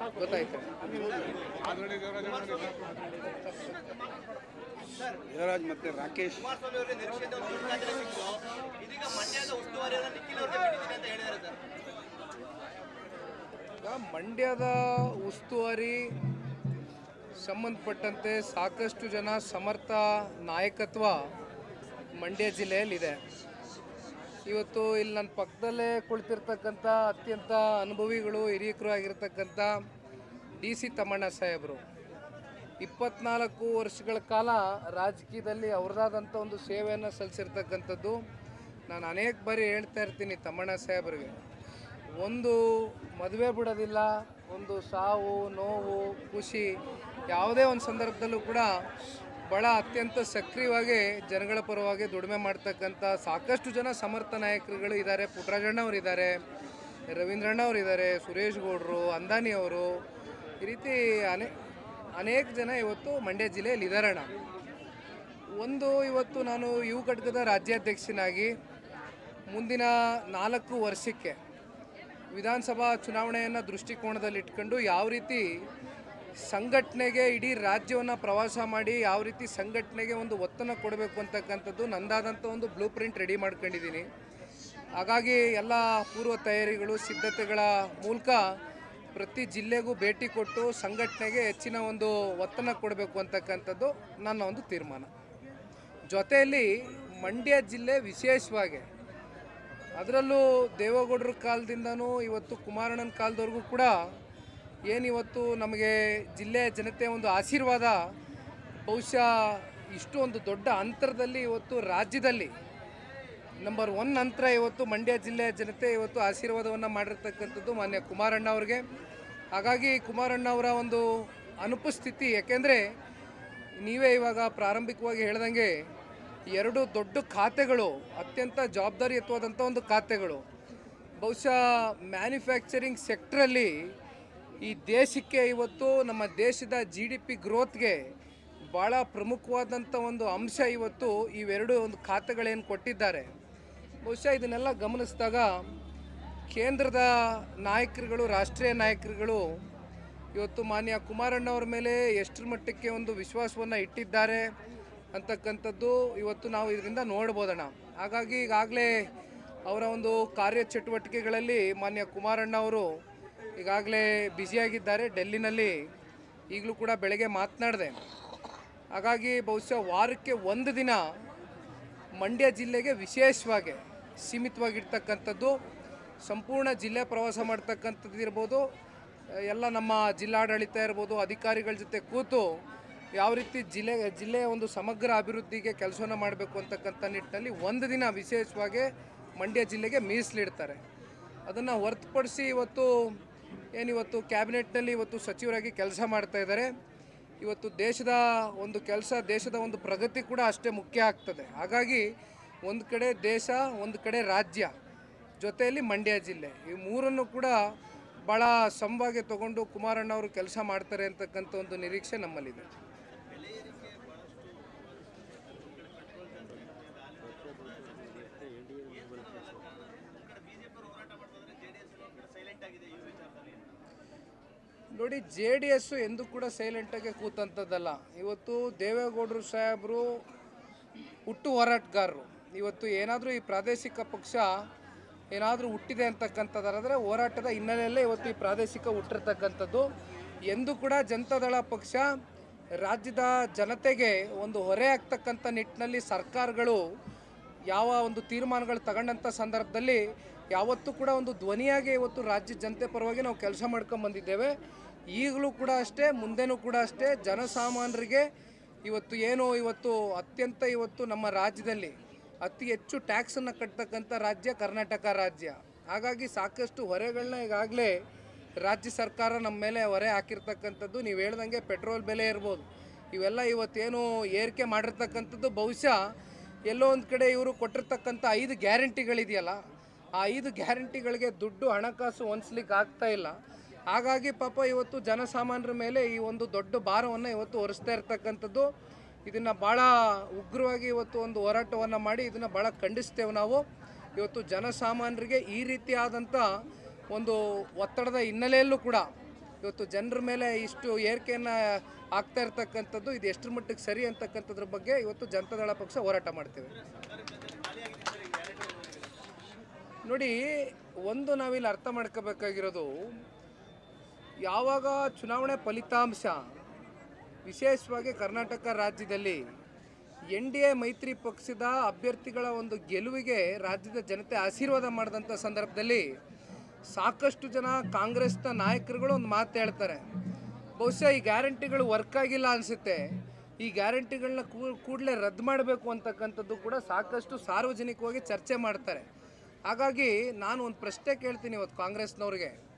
ಗೊತ್ತಾಯ್ತು. ದೇವರಾಜ್ ಮತ್ತೆ ರಾಕೇಶ್. ಮಂಡ್ಯದ ಉಸ್ತುವಾರಿ ಸಂಬಂಧಪಟ್ಟಂತೆ ಸಾಕಷ್ಟು ಜನ ಸಮರ್ಥ ನಾಯಕತ್ವ ಮಂಡ್ಯ ಜಿಲ್ಲೆಯಲ್ಲಿದೆ. ಇವತ್ತು ಇಲ್ಲಿ ನನ್ನ ಪಕ್ಕದಲ್ಲೇ ಕುಳಿತಿರ್ತಕ್ಕಂಥ ಅತ್ಯಂತ ಅನುಭವಿಗಳು ಹಿರಿಯಕರು ಆಗಿರ್ತಕ್ಕಂಥ ಡಿ ಸಿ ತಮ್ಮಣ್ಣ ಸಾಹೇಬರು. ಇಪ್ಪತ್ನಾಲ್ಕು ವರ್ಷಗಳ ಕಾಲ ರಾಜಕೀಯದಲ್ಲಿ ಅವ್ರದ್ದಾದಂಥ ಒಂದು ಸೇವೆಯನ್ನು ಸಲ್ಲಿಸಿರ್ತಕ್ಕಂಥದ್ದು ನಾನು ಅನೇಕ ಬಾರಿ ಹೇಳ್ತಾ ಇರ್ತೀನಿ ತಮ್ಮಣ್ಣ ಸಾಹೇಬರಿಗೆ. ಒಂದು ಮದುವೆ ಬಿಡೋದಿಲ್ಲ, ಒಂದು ಸಾವು, ನೋವು, ಖುಷಿ ಯಾವುದೇ ಒಂದು ಸಂದರ್ಭದಲ್ಲೂ ಕೂಡ ಭಾಳ ಅತ್ಯಂತ ಸಕ್ರಿಯವಾಗಿ ಜನಗಳ ಪರವಾಗಿ ದುಡಿಮೆ ಮಾಡ್ತಕ್ಕಂಥ ಸಾಕಷ್ಟು ಜನ ಸಮರ್ಥ ನಾಯಕರುಗಳು ಇದ್ದಾರೆ. ಪುಟ್ಟರಾಜಣ್ಣವರಿದ್ದಾರೆ ಇದ್ದಾರೆ ರವೀಂದ್ರಣ್ಣ ಅವರು ಇದ್ದಾರೆ, ಸುರೇಶ್ ಗೌಡರು, ಅಂದಾನಿ ಅವರು. ಈ ರೀತಿ ಅನೇ, ಅನೇಕ ಜನ ಇವತ್ತು ಮಂಡ್ಯ ಜಿಲ್ಲೆಯಲ್ಲಿ ಇದ್ದಾರಣ ಒಂದು ಇವತ್ತು ನಾನು ಯುವ ಘಟಕದ ರಾಜ್ಯಾಧ್ಯಕ್ಷನಾಗಿ ಮುಂದಿನ ನಾಲ್ಕು ವರ್ಷಕ್ಕೆ ವಿಧಾನಸಭಾ ಚುನಾವಣೆಯನ್ನು ದೃಷ್ಟಿಕೋನದಲ್ಲಿಟ್ಕೊಂಡು ಯಾವ ರೀತಿ ಸಂಘಟನೆಗೆ ಇಡೀ ರಾಜ್ಯವನ್ನು ಪ್ರವಾಸ ಮಾಡಿ ಯಾವ ರೀತಿ ಸಂಘಟನೆಗೆ ಒಂದು ಒತ್ತನ್ನು ಕೊಡಬೇಕು ಅಂತಕ್ಕಂಥದ್ದು ನಂದಾದಂಥ ಒಂದು ಬ್ಲೂ ಪ್ರಿಂಟ್ ರೆಡಿ ಮಾಡ್ಕೊಂಡಿದ್ದೀನಿ. ಹಾಗಾಗಿ ಎಲ್ಲ ಪೂರ್ವ ತಯಾರಿಗಳು, ಸಿದ್ಧತೆಗಳ ಮೂಲಕ ಪ್ರತಿ ಜಿಲ್ಲೆಗೂ ಭೇಟಿ ಕೊಟ್ಟು ಸಂಘಟನೆಗೆ ಹೆಚ್ಚಿನ ಒಂದು ಒತ್ತನ್ನು ಕೊಡಬೇಕು ಅಂತಕ್ಕಂಥದ್ದು ನನ್ನ ಒಂದು ತೀರ್ಮಾನ. ಜೊತೆಯಲ್ಲಿ ಮಂಡ್ಯ ಜಿಲ್ಲೆ ವಿಶೇಷವಾಗಿ ಅದರಲ್ಲೂ ದೇವೇಗೌಡರ ಕಾಲದಿಂದನೂ ಇವತ್ತು ಕುಮಾರಣ್ಣನ ಕಾಲದವರೆಗೂ ಕೂಡ ಏನಿವತ್ತು ನಮಗೆ ಜಿಲ್ಲೆಯ ಜನತೆ ಒಂದು ಆಶೀರ್ವಾದ, ಬಹುಶಃ ಇಷ್ಟು ಒಂದು ದೊಡ್ಡ ಅಂತರದಲ್ಲಿ ಇವತ್ತು ರಾಜ್ಯದಲ್ಲಿ ನಂಬರ್ ಒನ್ ಅಂತರ ಇವತ್ತು ಮಂಡ್ಯ ಜಿಲ್ಲೆಯ ಜನತೆ ಇವತ್ತು ಆಶೀರ್ವಾದವನ್ನು ಮಾಡಿರ್ತಕ್ಕಂಥದ್ದು ಮಾನ್ಯ ಕುಮಾರಣ್ಣ ಅವ್ರಿಗೆ. ಹಾಗಾಗಿ ಕುಮಾರಣ್ಣ ಅವರ ಒಂದು ಅನುಪಸ್ಥಿತಿ, ಯಾಕೆಂದರೆ ನೀವೇ ಇವಾಗ ಪ್ರಾರಂಭಿಕವಾಗಿ ಹೇಳ್ದಂಗೆ ಎರಡು ದೊಡ್ಡ ಖಾತೆಗಳು, ಅತ್ಯಂತ ಜವಾಬ್ದಾರಿಯುತವಾದಂಥ ಒಂದು ಖಾತೆಗಳು. ಬಹುಶಃ ಮ್ಯಾನುಫ್ಯಾಕ್ಚರಿಂಗ್ ಸೆಕ್ಟ್ರಲ್ಲಿ ಈ ದೇಶಕ್ಕೆ ಇವತ್ತು ನಮ್ಮ ದೇಶದ ಜಿ ಡಿ ಪಿ ಗ್ರೋತ್ಗೆ ಭಾಳ ಪ್ರಮುಖವಾದಂಥ ಒಂದು ಅಂಶ ಇವತ್ತು ಇವೆರಡು ಒಂದು ಖಾತೆಗಳೇನು ಕೊಟ್ಟಿದ್ದಾರೆ. ಬಹುಶಃ ಇದನ್ನೆಲ್ಲ ಗಮನಿಸಿದಾಗ ಕೇಂದ್ರದ ನಾಯಕರುಗಳು, ರಾಷ್ಟ್ರೀಯ ನಾಯಕರುಗಳು ಇವತ್ತು ಮಾನ್ಯ ಕುಮಾರಣ್ಣವ್ರ ಮೇಲೆ ಎಷ್ಟರ ಮಟ್ಟಕ್ಕೆ ಒಂದು ವಿಶ್ವಾಸವನ್ನು ಇಟ್ಟಿದ್ದಾರೆ ಅಂತಕ್ಕಂಥದ್ದು ಇವತ್ತು ನಾವು ಇದರಿಂದ ನೋಡ್ಬೋದಣ್ಣ. ಹಾಗಾಗಿ ಈಗಾಗಲೇ ಅವರ ಒಂದು ಕಾರ್ಯಚಟುವಟಿಕೆಗಳಲ್ಲಿ ಮಾನ್ಯ ಕುಮಾರಣ್ಣ ಅವರು ಈಗಾಗಲೇ ಬ್ಯುಸಿಯಾಗಿದ್ದಾರೆ. ಡೆಲ್ಲಿನಲ್ಲಿ ಈಗಲೂ ಕೂಡ ಬೆಳಗ್ಗೆ ಮಾತನಾಡಿದೆ. ಹಾಗಾಗಿ ಬಹುಶಃ ವಾರಕ್ಕೆ ಒಂದು ದಿನ ಮಂಡ್ಯ ಜಿಲ್ಲೆಗೆ ವಿಶೇಷವಾಗಿ ಸೀಮಿತವಾಗಿರ್ತಕ್ಕಂಥದ್ದು. ಸಂಪೂರ್ಣ ಜಿಲ್ಲೆ ಪ್ರವಾಸ ಮಾಡ್ತಕ್ಕಂಥದ್ದು ಇರ್ಬೋದು. ಎಲ್ಲ ನಮ್ಮ ಜಿಲ್ಲಾಡಳಿತ ಇರ್ಬೋದು, ಅಧಿಕಾರಿಗಳ ಜೊತೆ ಕೂತು ಯಾವ ರೀತಿ ಜಿಲ್ಲೆ, ಜಿಲ್ಲೆಯ ಒಂದು ಸಮಗ್ರ ಅಭಿವೃದ್ಧಿಗೆ ಕೆಲಸವನ್ನು ಮಾಡಬೇಕು ಅಂತಕ್ಕಂಥ ನಿಟ್ಟಿನಲ್ಲಿ ಒಂದು ದಿನ ವಿಶೇಷವಾಗಿ ಮಂಡ್ಯ ಜಿಲ್ಲೆಗೆ ಮೀಸಲಿಡ್ತಾರೆ. ಅದನ್ನು ಹೊರತುಪಡಿಸಿ ಇವತ್ತು ಏನಿವತ್ತು ಕ್ಯಾಬಿನೆಟ್ನಲ್ಲಿ ಇವತ್ತು ಸಚಿವರಾಗಿ ಕೆಲಸ ಮಾಡ್ತಾ ಇದ್ದಾರೆ. ಇವತ್ತು ದೇಶದ ಒಂದು ಕೆಲಸ, ದೇಶದ ಒಂದು ಪ್ರಗತಿ ಕೂಡ ಅಷ್ಟೇ ಮುಖ್ಯ ಆಗ್ತದೆ. ಹಾಗಾಗಿ ಒಂದು ಕಡೆ ದೇಶ, ಒಂದು ಕಡೆ ರಾಜ್ಯ ಜೊತೆಯಲ್ಲಿ ಮಂಡ್ಯ ಜಿಲ್ಲೆ ಈ ಮೂರನ್ನು ಕೂಡ ಭಾಳ ಸಮವಾಗಿ ತಗೊಂಡು ಕುಮಾರಣ್ಣ ಅವರು ಕೆಲಸ ಮಾಡ್ತಾರೆ ಅಂತಕ್ಕಂಥ ಒಂದು ನಿರೀಕ್ಷೆ ನಮ್ಮಲ್ಲಿದೆ. ನೋಡಿ ಜೆ ಡಿ ಎಸ್ಸು ಎಂದೂ ಕೂಡ ಸೈಲೆಂಟಾಗಿ ಕೂತಂಥದ್ದಲ್ಲ. ಇವತ್ತು ದೇವೇಗೌಡರು ಸಾಹೇಬರು ಹುಟ್ಟು ಹೋರಾಟಗಾರರು. ಇವತ್ತು ಏನಾದರೂ ಈ ಪ್ರಾದೇಶಿಕ ಪಕ್ಷ ಏನಾದರೂ ಹುಟ್ಟಿದೆ ಅಂತಕ್ಕಂಥದ್ದಾದ್ರೆ ಹೋರಾಟದ ಹಿನ್ನೆಲೆಯಲ್ಲೇ ಇವತ್ತು ಈ ಪ್ರಾದೇಶಿಕ ಹುಟ್ಟಿರ್ತಕ್ಕಂಥದ್ದು. ಎಂದೂ ಕೂಡ ಜನತಾದಳ ಪಕ್ಷ ರಾಜ್ಯದ ಜನತೆಗೆ ಒಂದು ಹೊರೆ ಆಗ್ತಕ್ಕಂಥ ನಿಟ್ಟಿನಲ್ಲಿ ಸರ್ಕಾರಗಳು ಯಾವ ಒಂದು ತೀರ್ಮಾನಗಳು ತಗೊಂಡಂಥ ಸಂದರ್ಭದಲ್ಲಿ ಯಾವತ್ತೂ ಕೂಡ ಒಂದು ಧ್ವನಿಯಾಗಿ ಇವತ್ತು ರಾಜ್ಯ ಜನತೆ ಪರವಾಗಿ ನಾವು ಕೆಲಸ ಮಾಡ್ಕೊಂಡು ಬಂದಿದ್ದೇವೆ ಈಗಲೂ ಕೂಡ ಅಷ್ಟೇ, ಮುಂದೆನೂ ಕೂಡ ಅಷ್ಟೇ ಜನಸಾಮಾನ್ಯರಿಗೆ ಇವತ್ತು ಏನು ಇವತ್ತು ಅತ್ಯಂತ ಇವತ್ತು ನಮ್ಮ ರಾಜ್ಯದಲ್ಲಿ ಅತಿ ಹೆಚ್ಚು ಟ್ಯಾಕ್ಸನ್ನು ಕಟ್ತಕ್ಕಂಥ ರಾಜ್ಯ ಕರ್ನಾಟಕ ರಾಜ್ಯ. ಹಾಗಾಗಿ ಸಾಕಷ್ಟು ಹೊರೆಗಳನ್ನ ಈಗಾಗಲೇ ರಾಜ್ಯ ಸರ್ಕಾರ ನಮ್ಮ ಮೇಲೆ ಹೊರೆ ಹಾಕಿರ್ತಕ್ಕಂಥದ್ದು. ನೀವು ಹೇಳ್ದಂಗೆ ಪೆಟ್ರೋಲ್ ಬೆಲೆ ಇರ್ಬೋದು. ಇವೆಲ್ಲ ಇವತ್ತೇನು ಏರಿಕೆ ಮಾಡಿರ್ತಕ್ಕಂಥದ್ದು. ಬಹುಶಃ ಎಲ್ಲೋ ಒಂದು ಕಡೆ ಇವರು ಕೊಟ್ಟಿರ್ತಕ್ಕಂಥ ಐದು ಗ್ಯಾರಂಟಿಗಳಿದೆಯಲ್ಲ, ಆ ಐದು ಗ್ಯಾರಂಟಿಗಳಿಗೆ ದುಡ್ಡು ಹಣಕಾಸು ಹೊಂದಿಸ್ಲಿಕ್ಕೆ ಆಗ್ತಾ ಇಲ್ಲ. ಹಾಗಾಗಿ ಪಾಪ ಇವತ್ತು ಜನಸಾಮಾನ್ಯರ ಮೇಲೆ ಈ ಒಂದು ದೊಡ್ಡ ಭಾರವನ್ನು ಇವತ್ತು ಹೊರಿಸ್ತಾ ಇರ್ತಕ್ಕಂಥದ್ದು. ಇದನ್ನು ಭಾಳ ಉಗ್ರವಾಗಿ ಇವತ್ತು ಒಂದು ಹೋರಾಟವನ್ನು ಮಾಡಿ ಇದನ್ನು ಭಾಳ ಖಂಡಿಸ್ತೇವೆ ನಾವು. ಇವತ್ತು ಜನಸಾಮಾನ್ಯರಿಗೆ ಈ ರೀತಿಯಾದಂಥ ಒಂದು ಒತ್ತಡದ ಹಿನ್ನೆಲೆಯಲ್ಲೂ ಕೂಡ ಇವತ್ತು ಜನರ ಮೇಲೆ ಇಷ್ಟು ಏರಿಕೆಯನ್ನು ಆಗ್ತಾ ಇರ್ತಕ್ಕಂಥದ್ದು ಇದು ಎಷ್ಟರ ಮಟ್ಟಿಗೆ ಸರಿ ಅಂತಕ್ಕಂಥದ್ರ ಬಗ್ಗೆ ಇವತ್ತು ಜನತಾದಳ ಪಕ್ಷ ಹೋರಾಟ ಮಾಡ್ತೇವೆ. ನೋಡಿ, ಒಂದು ನಾವಿಲ್ಲಿ ಅರ್ಥ ಮಾಡ್ಕೋಬೇಕಾಗಿರೋದು ಯಾವಾಗ ಚುನಾವಣೆ ಫಲಿತಾಂಶ? ವಿಶೇಷವಾಗಿ ಕರ್ನಾಟಕ ರಾಜ್ಯದಲ್ಲಿ ಎನ್ ಡಿ ಎ ಮೈತ್ರಿ ಪಕ್ಷದ ಅಭ್ಯರ್ಥಿಗಳ ಒಂದು ಗೆಲುವಿಗೆ ರಾಜ್ಯದ ಜನತೆ ಆಶೀರ್ವಾದ ಮಾಡಿದಂಥ ಸಂದರ್ಭದಲ್ಲಿ ಸಾಕಷ್ಟು ಜನ ಕಾಂಗ್ರೆಸ್ನ ನಾಯಕರುಗಳು ಒಂದು ಮಾತು ಹೇಳ್ತಾರೆ. ಬಹುಶಃ ಈ ಗ್ಯಾರಂಟಿಗಳು ವರ್ಕ್ ಆಗಿಲ್ಲ ಅನಿಸುತ್ತೆ. ಈ ಗ್ಯಾರಂಟಿಗಳನ್ನ ಕೂಡಲೇ ರದ್ದು ಮಾಡಬೇಕು ಅಂತಕ್ಕಂಥದ್ದು ಕೂಡ ಸಾಕಷ್ಟು ಸಾರ್ವಜನಿಕವಾಗಿ ಚರ್ಚೆ ಮಾಡ್ತಾರೆ. ಹಾಗಾಗಿ ನಾನು ಒಂದು ಪ್ರಶ್ನೆ ಕೇಳ್ತೀನಿ ಇವತ್ತು ಕಾಂಗ್ರೆಸ್ನವ್ರಿಗೆ.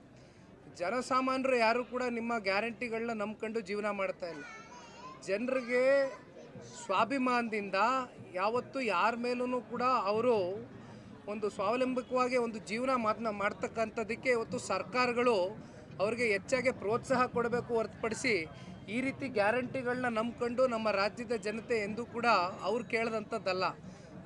ಜನಸಾಮಾನ್ಯರು ಯಾರು ಕೂಡ ನಿಮ್ಮ ಗ್ಯಾರಂಟಿಗಳನ್ನ ನಂಬ್ಕೊಂಡು ಜೀವನ ಮಾಡ್ತಾ ಇಲ್ಲ. ಜನರಿಗೆ ಸ್ವಾಭಿಮಾನದಿಂದ ಯಾವತ್ತೂ ಯಾರ ಮೇಲೂ ಕೂಡ ಅವರು ಒಂದು ಸ್ವಾವಲಂಬಕವಾಗಿ ಒಂದು ಜೀವನ ಮಾತನ್ನ ಮಾಡ್ತಕ್ಕಂಥದ್ದಕ್ಕೆ ಇವತ್ತು ಸರ್ಕಾರಗಳು ಅವರಿಗೆ ಹೆಚ್ಚಾಗಿ ಪ್ರೋತ್ಸಾಹ ಕೊಡಬೇಕು ಹೊರತುಪಡಿಸಿ ಈ ರೀತಿ ಗ್ಯಾರಂಟಿಗಳನ್ನ ನಂಬ್ಕೊಂಡು ನಮ್ಮ ರಾಜ್ಯದ ಜನತೆ ಎಂದೂ ಕೂಡ ಅವ್ರು ಕೇಳದಂಥದ್ದಲ್ಲ.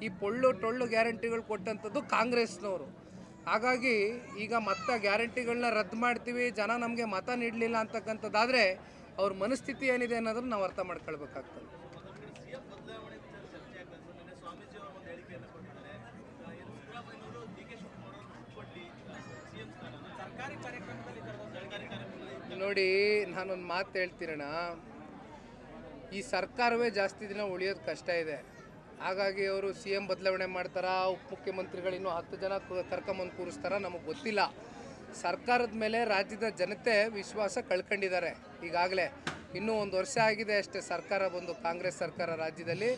ಈ ಪೊಳ್ಳು ಟೊಳ್ಳು ಗ್ಯಾರಂಟಿಗಳು ಕೊಟ್ಟಂಥದ್ದು ಕಾಂಗ್ರೆಸ್ನವರು. ಹಾಗಾಗಿ ಈಗ ಮತ್ತೆ ಗ್ಯಾರಂಟಿಗಳನ್ನ ರದ್ದು ಮಾಡ್ತೀವಿ, ಜನ ನಮಗೆ ಮತ ನೀಡಲಿಲ್ಲ ಅಂತಕ್ಕಂಥದ್ದಾದರೆ ಅವ್ರ ಮನಸ್ಥಿತಿ ಏನಿದೆ ಅನ್ನೋದನ್ನು ನಾವು ಅರ್ಥ ಮಾಡ್ಕೊಳ್ಬೇಕಾಗ್ತದೆ. ನೋಡಿ, ನಾನೊಂದು ಮಾತು ಹೇಳ್ತೀರಣ್ಣ ಈ ಸರ್ಕಾರವೇ ಜಾಸ್ತಿ ದಿನ ಉಳಿಯೋದು ಕಷ್ಟ ಇದೆ. ಹಾಗಾಗಿ ಅವರು ಸಿ ಎಂ ಬದಲಾವಣೆ ಮಾಡ್ತಾರಾ ಉಪಮುಖ್ಯಮಂತ್ರಿಗಳು ಇನ್ನೂ ಹತ್ತು ಜನ ಕರ್ಕೊಂಬಂದು ಕೂರಿಸ್ತಾರ ನಮಗೆ ಗೊತ್ತಿಲ್ಲ. ಸರ್ಕಾರದ ಮೇಲೆ ರಾಜ್ಯದ ಜನತೆ ವಿಶ್ವಾಸ ಕಳ್ಕೊಂಡಿದ್ದಾರೆ. ಈಗಾಗಲೇ ಇನ್ನೂ ಒಂದು ವರ್ಷ ಆಗಿದೆ ಅಷ್ಟೇ ಸರ್ಕಾರ ಬಂದು ಕಾಂಗ್ರೆಸ್ ಸರ್ಕಾರ ರಾಜ್ಯದಲ್ಲಿ.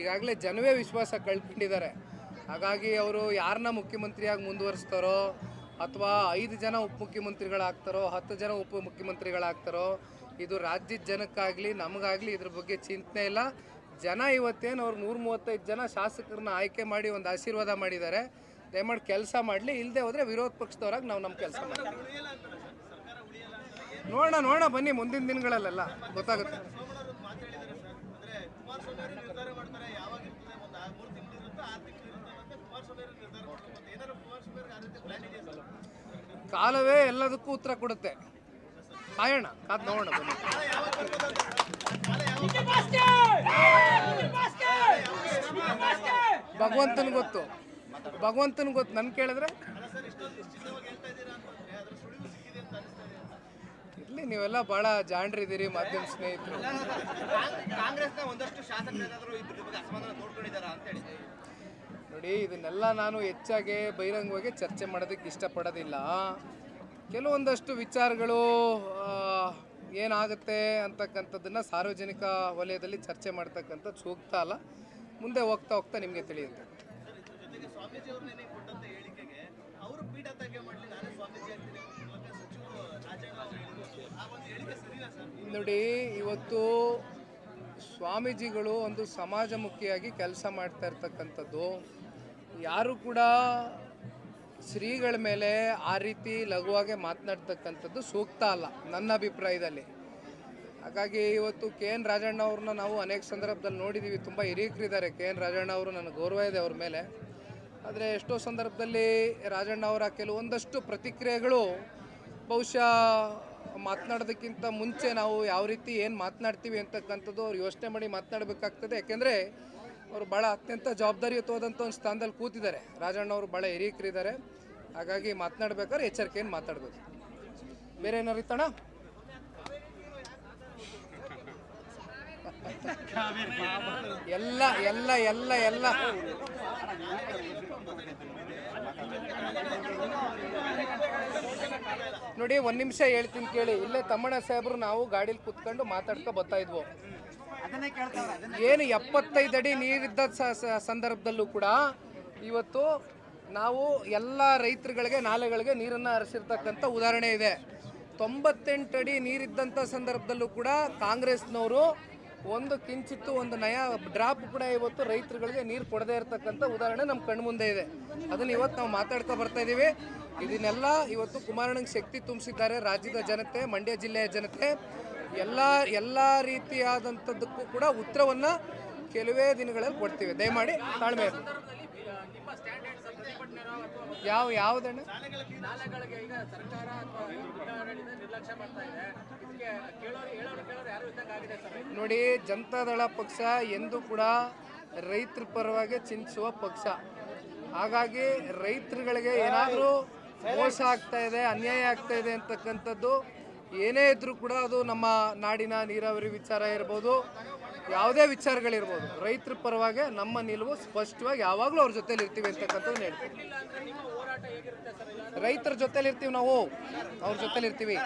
ಈಗಾಗಲೇ ಜನವೇ ವಿಶ್ವಾಸ ಕಳ್ಕೊಂಡಿದ್ದಾರೆ. ಹಾಗಾಗಿ ಅವರು ಯಾರನ್ನ ಮುಖ್ಯಮಂತ್ರಿಯಾಗಿ ಮುಂದುವರಿಸ್ತಾರೋ ಅಥವಾ ಐದು ಜನ ಉಪಮುಖ್ಯಮಂತ್ರಿಗಳಾಗ್ತಾರೋ ಹತ್ತು ಜನ ಉಪಮುಖ್ಯಮಂತ್ರಿಗಳಾಗ್ತಾರೋ ಇದು ರಾಜ್ಯದ ಜನಕ್ಕಾಗಲಿ ನಮಗಾಗಲಿ ಇದ್ರ ಬಗ್ಗೆ ಚಿಂತನೆ ಇಲ್ಲ. ಜನ ಇವತ್ತೇನು ಅವ್ರು ನೂರ ಮೂವತ್ತೈದು ಜನ ಶಾಸಕರನ್ನ ಆಯ್ಕೆ ಮಾಡಿ ಒಂದು ಆಶೀರ್ವಾದ ಮಾಡಿದ್ದಾರೆ. ದಯಮಾಡಿ ಕೆಲಸ ಮಾಡಲಿ ಇಲ್ಲದೆ ಹೋದರೆ ವಿರೋಧ ಪಕ್ಷದವ್ರಾಗಿ ನಾವು ನಮ್ಮ ಕೆಲಸ ಮಾಡ್ತೀವಿ. ನೋಡೋಣ ನೋಡೋಣ, ಬನ್ನಿ ಮುಂದಿನ ದಿನಗಳಲ್ಲೆಲ್ಲ. ಗೊತ್ತಾಗುತ್ತೆ. ಕಾಲವೇ ಎಲ್ಲದಕ್ಕೂ ಉತ್ತರ ಕೊಡುತ್ತೆ. ಕಾಯೋಣ ಕಾದ್ ನೋಡೋಣ ಭಗವಂತನ ಗೊತ್ತು. ಭಗವಂತನ ಗೊತ್ತು ನನ್ ಕೇಳಿದ್ರೆ? ಇರ್ಲಿ ನೀವೆಲ್ಲ ಬಹಳ ಜಾಣ್ರಿದ್ದೀರಿ ಮಾಧ್ಯಮ ಸ್ನೇಹಿತರು. ನೋಡಿ ಇದನ್ನೆಲ್ಲ ನಾನು ಹೆಚ್ಚಾಗಿ ಬಹಿರಂಗವಾಗಿ ಚರ್ಚೆ ಮಾಡೋದಕ್ಕೆ ಇಷ್ಟಪಡೋದಿಲ್ಲ. ಕೆಲವೊಂದಷ್ಟು ವಿಚಾರಗಳು ಏನಾಗುತ್ತೆ ಅಂತಕ್ಕಂಥದ್ದನ್ನು ಸಾರ್ವಜನಿಕ ವಲಯದಲ್ಲಿ ಚರ್ಚೆ ಮಾಡ್ತಕ್ಕಂಥದ್ದು ಸೂಕ್ತ ಅಲ್ಲ. ಮುಂದೆ ಹೋಗ್ತಾ ಹೋಗ್ತಾ ನಿಮಗೆ ತಿಳಿಯುತ್ತೆ. ನೋಡಿ ಇವತ್ತು ಸ್ವಾಮೀಜಿಗಳು ಒಂದು ಸಮಾಜಮುಖಿಯಾಗಿ ಕೆಲಸ ಮಾಡ್ತಾ ಇರ್ತಕ್ಕಂಥದ್ದು. ಯಾರು ಕೂಡ ಶ್ರೀಗಳ ಮೇಲೆ ಆ ರೀತಿ ಲಘುವಾಗಿ ಮಾತನಾಡ್ತಕ್ಕಂಥದ್ದು ಸೂಕ್ತ ಅಲ್ಲ, ನನ್ನ ಅಭಿಪ್ರಾಯದಲ್ಲಿ. ಹಾಗಾಗಿ ಇವತ್ತು ಕೆ ಎನ್ ರಾಜಣ್ಣ ಅವ್ರನ್ನ ನಾವು ಅನೇಕ ಸಂದರ್ಭದಲ್ಲಿ ನೋಡಿದ್ದೀವಿ ತುಂಬ ಹಿರಿಯಕರಿದ್ದಾರೆ ಕೆ ಎನ್ ರಾಜಣ್ಣ ಅವರು ನನಗೆ ಗೌರವ ಇದೆ ಅವ್ರ ಮೇಲೆ. ಆದರೆ ಎಷ್ಟೋ ಸಂದರ್ಭದಲ್ಲಿ ರಾಜಣ್ಣ ಅವರ ಕೆಲವೊಂದಷ್ಟು ಪ್ರತಿಕ್ರಿಯೆಗಳು ಬಹುಶಃ ಮಾತನಾಡೋದಕ್ಕಿಂತ ಮುಂಚೆ ನಾವು ಯಾವ ರೀತಿ ಏನು ಮಾತನಾಡ್ತೀವಿ ಅಂತಕ್ಕಂಥದ್ದು ಅವ್ರು ಯೋಚನೆ ಮಾಡಿ ಮಾತನಾಡಬೇಕಾಗ್ತದೆ. ಯಾಕೆಂದರೆ ಅವರು ಭಾಳ ಅತ್ಯಂತ ಜವಾಬ್ದಾರಿಯುತವಾದಂಥ ಒಂದು ಸ್ಥಾನದಲ್ಲಿ ಕೂತಿದ್ದಾರೆ. ರಾಜಣ್ಣ ಅವರು ಭಾಳ ಹಿರಿಯಕರಿದ್ದಾರೆ. ಹಾಗಾಗಿ ಮಾತನಾಡ್ಬೇಕಾದ್ರೆ ಎಚ್ಚರಿಕೆಯನ್ನು ಮಾತಾಡ್ಬೋದು. ಬೇರೆ ಏನಾರು ಇತ್ತಣ್ಣ? ಎಲ್ಲ ಎಲ್ಲ ಎಲ್ಲ ಎಲ್ಲ. ನೋಡಿ, ಒಂದ್ ನಿಮಿಷ ಹೇಳ್ತೀನಿ ಕೇಳಿ. ಇಲ್ಲೇ ತಮ್ಮಣ್ಣ ಸಾಹೇಬ್ರು ನಾವು ಗಾಡೀಲಿ ಕುತ್ಕೊಂಡು ಮಾತಾಡ್ಕೊ ಬರ್ತಾ ಇದ್ವು. ಏನು ಎಪ್ಪತ್ತೈದು ಅಡಿ ನೀರಿದ್ದ ಸಂದರ್ಭದಲ್ಲೂ ಕೂಡ ಇವತ್ತು ನಾವು ಎಲ್ಲ ರೈತರುಗಳಿಗೆ, ನಾಲೆಗಳಿಗೆ ನೀರನ್ನು ಹರಿಸಿರ್ತಕ್ಕಂಥ ಉದಾಹರಣೆ ಇದೆ. ತೊಂಬತ್ತೆಂಟು ಅಡಿ ನೀರಿದ್ದಂಥ ಸಂದರ್ಭದಲ್ಲೂ ಕೂಡ ಕಾಂಗ್ರೆಸ್ನವರು ಒಂದು ಕಿಂಚಿತ್ತು ಒಂದು ನಯ, ಡ್ರಾಪ್ ಕೂಡ ಇವತ್ತು ರೈತರುಗಳಿಗೆ ನೀರು ಕೊಡದೇ ಇರತಕ್ಕಂಥ ಉದಾಹರಣೆ ನಮ್ಮ ಕಣ್ಮುಂದೆ ಇದೆ. ಅದನ್ನು ಇವತ್ತು ನಾವು ಮಾತಾಡ್ತಾ ಬರ್ತಾ ಇದ್ದೀವಿ. ಇದನ್ನೆಲ್ಲ ಇವತ್ತು ಕುಮಾರಣ್ಣಗೆ ಶಕ್ತಿ ತುಂಬಿಸಿದ್ದಾರೆ ರಾಜ್ಯದ ಜನತೆ, ಮಂಡ್ಯ ಜಿಲ್ಲೆಯ ಜನತೆ. ಎಲ್ಲ ಎಲ್ಲ ರೀತಿಯಾದಂಥದ್ದಕ್ಕೂ ಕೂಡ ಉತ್ತರವನ್ನು ಕೆಲವೇ ದಿನಗಳಲ್ಲಿ ಕೊಡ್ತೀವಿ. ದಯಮಾಡಿ ತಾಳ್ಮೆ ಯಾವ ಯಾವ್ದಣ್ಣ ಶಾಲೆಗಳಿಗೆ ಸರ್ಕಾರ ಅಥವಾ ಜಿಲ್ಲಾಡಳಿತ ನಿರ್ಲಕ್ಷ್ಯ ಮಾಡ್ತಾ ಇದೆ. ಇದಕ್ಕೆ ಕೇಳೋರು ಹೇಳೋರು ಕೇಳೋರು ಯಾರು ಇದ್ದಂಗೆ ಸರ್? ನೋಡಿ ಜನತಾದಳ ಪಕ್ಷ ಎಂದೂ ಕೂಡ ರೈತರ ಪರವಾಗಿ ಚಿಂತಿಸುವ ಪಕ್ಷ. ಹಾಗಾಗಿ ರೈತರುಗಳಿಗೆ ಏನಾದರೂ ಮೋಸ ಆಗ್ತಾ ಇದೆ ಅನ್ಯಾಯ ಆಗ್ತಾ ಇದೆ ಅಂತಕ್ಕಂಥದ್ದು ಏನೇ ಇದ್ರೂ ಕೂಡ ಅದು ನಮ್ಮ ನಾಡಿನ ನೀರಾವರಿ ವಿಚಾರ ಇರ್ಬೋದು, ಯಾವುದೇ ವಿಚಾರಗಳಿರ್ಬೋದು, ರೈತರ ಪರವಾಗಿ ನಮ್ಮ ನಿಲುವು ಸ್ಪಷ್ಟವಾಗಿ ಯಾವಾಗಲೂ ಅವ್ರ ಜೊತೆಯಲ್ಲಿ ಇರ್ತೀವಿ ಅಂತಕ್ಕಂಥದ್ದು ಹೇಳ್ತೀವಿ ರೈತರ ಜೊತೇಲಿ ಇರ್ತೀವಿ ನಾವು, ಅವ್ರ ಜೊತೇಲಿ ಇರ್ತೀವಿ.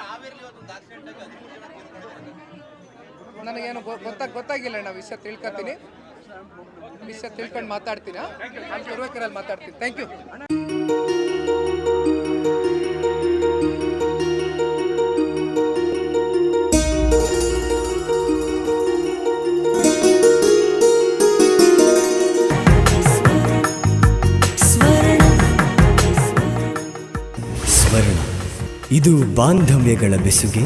ನನಗೇನು ಗೊತ್ತಾಗ ಗೊತ್ತಾಗಿಲ್ಲ ನಾವು ವಿಷಯ ತಿಳ್ಕೊತೀನಿ. ವಿಷಯ ತಿಳ್ಕೊಂಡು ಮಾತಾಡ್ತೀನಿ? ನಾನು ಇರ್ಬೇಕಾರಲ್ಲಿ ಮಾತಾಡ್ತೀನಿ. ಥ್ಯಾಂಕ್ ಯು ಬಾಂಧವ್ಯಗಳ ಬೆಸುಗೆ